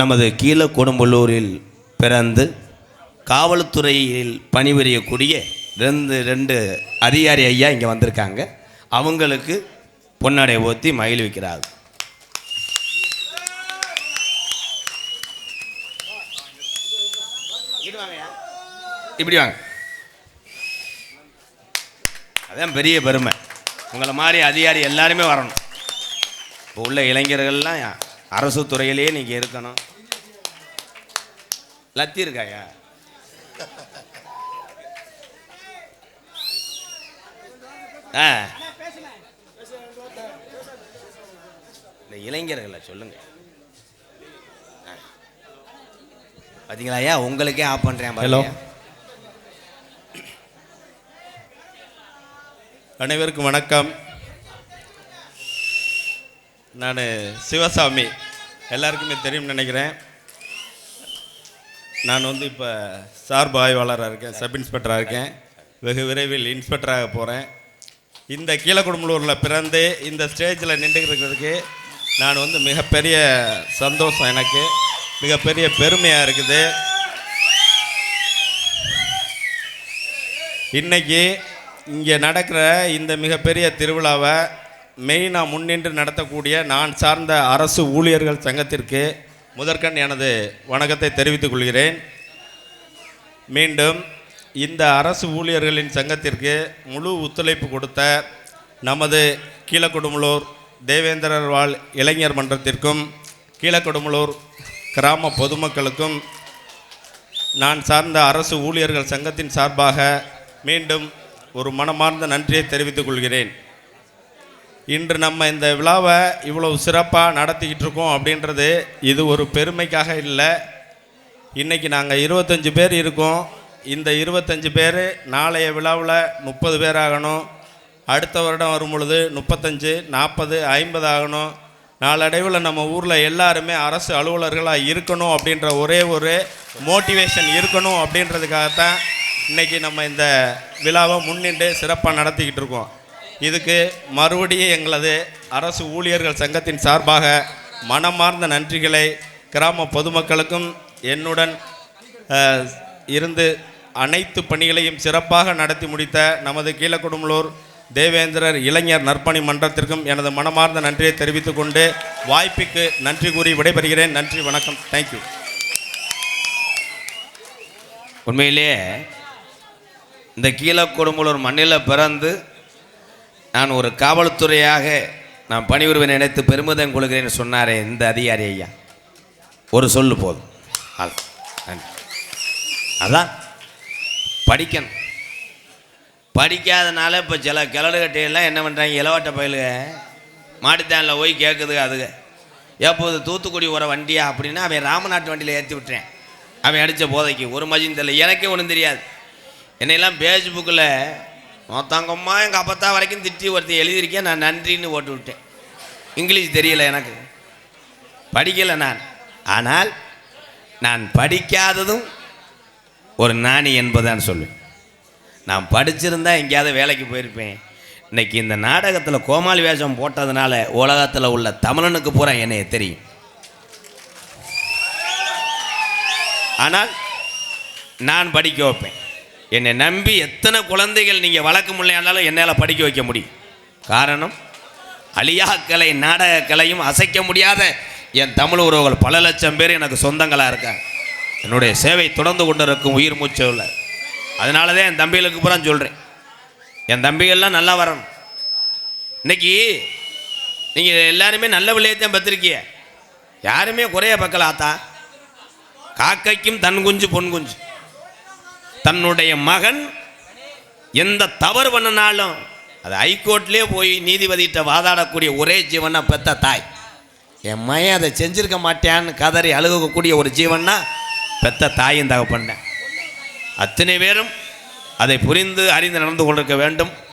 நமது கீழ கொடும்புள்ளூரில் பிறந்து காவல்துறையில் பணிபுரியக்கூடிய ரெண்டு ரெண்டு அதிகாரி ஐயா இங்கே வந்திருக்காங்க. அவங்களுக்கு பொன்னாடை ஊற்றி மகிழ்விக்கிறார் இப்படி வாங்க. அதான் பெரிய பெருமை. உங்களை மாதிரி அதிகாரி எல்லாருமே வரணும். இப்போ உள்ள இளைஞர்கள்லாம் அரசு துறையிலேயே நீங்கள் இருக்கணும். லத்தி இருக்காயா? ஆ. இந்த இளைஞர்களை சொல்லுங்க. பார்த்தீங்களா ஐயா உங்களுக்கே ஆஃப் பண்ணுறேன் ஹலோ அனைவருக்கும் வணக்கம். நான் சிவசாமி. எல்லாருக்குமே தெரியும்னு நினைக்கிறேன். நான் வந்து இப்போ சார்பு ஆய்வாளராக இருக்கேன் சப் இன்ஸ்பெக்டராக இருக்கேன். வெகு விரைவில் இன்ஸ்பெக்டராக போகிறேன் இந்த கீழக்குடும்பலூரில் பிறந்து இந்த ஸ்டேஜில் நின்றுக்கிட்டு இருக்கிறதுக்கு நான் வந்து மிகப்பெரிய சந்தோஷம் எனக்கு. மிகப்பெரிய பெருமையாக இருக்குது. இன்னைக்கு இங்கே நடக்கிற இந்த மிகப்பெரிய திருவிழாவை மெயினாக முன்னின்று நடத்தக்கூடிய நான் சார்ந்த அரசு ஊழியர்கள் சங்கத்திற்கு முதற்கண் எனது வணக்கத்தை தெரிவித்துக் கொள்கிறேன். மீண்டும் இந்த அரசு ஊழியர்களின் சங்கத்திற்கு முழு ஒத்துழைப்பு கொடுத்த நமது கீழக்கொடுமலூர் தேவேந்திரர் வாழ் இளைஞர் மன்றத்திற்கும் கீழக்கொடுமலூர் கிராம பொதுமக்களுக்கும் நான் சார்ந்த அரசு ஊழியர்கள் சங்கத்தின் சார்பாக மீண்டும் ஒரு மனமார்ந்த நன்றியை தெரிவித்துக் கொள்கிறேன். இன்று நம்ம இந்த விழாவை இவ்வளவு சிறப்பாக நடத்திக்கிட்டு இருக்கோம் அப்படின்றது இது ஒரு பெருமைக்காக இல்லை. இன்றைக்கி நாங்கள் இருபத்தஞ்சி பேர் இருக்கோம். இந்த இருபத்தஞ்சி பேர் நாளைய விழாவில் முப்பது பேர் ஆகணும். அடுத்த வருடம் வரும் பொழுது முப்பத்தஞ்சு நாற்பது ஐம்பது ஆகணும். நாளடைவில் நம்ம ஊரில் எல்லாருமே அரசு அலுவலர்களாக இருக்கணும் அப்படின்ற ஒரே ஒரு மோட்டிவேஷன் இருக்கணும் அப்படின்றதுக்காகத்தான் இன்றைக்கி நம்ம இந்த விழாவை முன்னின்று சிறப்பாக நடத்திக்கிட்டு இருக்கோம். இதுக்கு மறுபடியும் எங்களது அரசு ஊழியர்கள் சங்கத்தின் சார்பாக மனமார்ந்த நன்றிகளை கிராம பொதுமக்களுக்கும் என்னுடன் இருந்து அனைத்து பணிகளையும் சிறப்பாக நடத்தி முடித்த நமது கீழக்குடும்பலூர் தேவேந்திரர் இளைஞர் நற்பணி மன்றத்திற்கும் எனது மனமார்ந்த நன்றியை தெரிவித்துக் கொண்டு வாய்ப்புக்கு நன்றி கூறி விடைபெறுகிறேன். நன்றி வணக்கம். தேங்க்யூ உண்மையிலேயே இந்த கீழக்குடும்பலூர் மண்ணில் பிறந்து நான் ஒரு காவல்துறையாக நான் பணிபுரிவை நினைத்து பெருமிதம் கொள்கிறேன்னு சொன்னாரே இந்த அதிகாரி ஐயா. ஒரு சொல்லு போதும். அது நன்றி. அதான். படிக்கணும். படிக்காதனால இப்போ சில கிளடுகட்டையெல்லாம் என்ன பண்ணுறாங்க இளவட்ட பயலுக. மாட்டுத்தானில் போய் கேட்குது அதுக. எப்போது தூத்துக்குடி வர வண்டியா அப்படின்னா அவன் ராமநாட்டு வண்டியில் ஏற்றி விட்டுறேன். அவன் அடித்த போதைக்கு. ஒரு மஜின் தெரியல. எனக்கே ஒன்றும் தெரியாது. என்னையெல்லாம் ஃபேஸ்புக்கில் மொத்தங்கம்மா எங்கள் அப்பத்தா வரைக்கும் திட்டி ஒருத்தர் எழுதியிருக்கேன் நான் நன்றின்னு போட்டு விட்டேன். இங்கிலீஷ் தெரியல எனக்கு. படிக்கலை நான். ஆனால் நான் படிக்காததும் ஒரு நாணி என்பதான் சொல்லுவேன் நான் படிச்சிருந்தா எங்கேயாவது வேலைக்கு போயிருப்பேன். இன்னைக்கு இந்த நாடகத்தில் கோமாளி வேஷம் போட்டதுனால உலகத்தில் உள்ள தமிழனுக்கு பூரா என்னைய தெரியும். ஆனால் நான் படிக்க வைப்பேன். என்னை நம்பி எத்தனை குழந்தைகள் நீங்கள் வளர்க்க முடியலையானாலும் என்னால் படிக்க வைக்க முடியும். காரணம் அழியாக்கலை நாடகக்கலையும் அசைக்க முடியாத என் தமிழ் உறவுகள் பல லட்சம் பேர் எனக்கு சொந்தங்களாக இருக்காங்க. என்னுடைய சேவை தொடர்ந்து கொண்டு இருக்கும் உயிர் மூச்சு அதனால தான் என் தம்பிகளுக்கு பூரா சொல்கிறேன் என் தம்பிகள்லாம் நல்லா வரணும். இன்னைக்கு நீங்கள் எல்லாருமே நல்ல விளையத்தான் பத்திருக்கீங்க யாருமே குறைய பக்கல காக்கைக்கும் தன் குஞ்சு பொன் குஞ்சு. தன்னுடைய மகன் எந்த தவறு பண்ணினாலும் அது ஹைகோர்ட்லேயே போய் நீதிபதிகிட்ட வாதாடக்கூடிய ஒரே ஜீவனா பெத்த தாய். என் மையன் அதை செஞ்சிருக்க மாட்டேன்னு கதறி அழுகக்கூடிய ஒரு ஜீவன்னா பெத்த தாயும் தகப்பண்ண அத்தனை பேரும் அதை புரிந்து அறிந்து நடந்து கொண்டிருக்க வேண்டும்.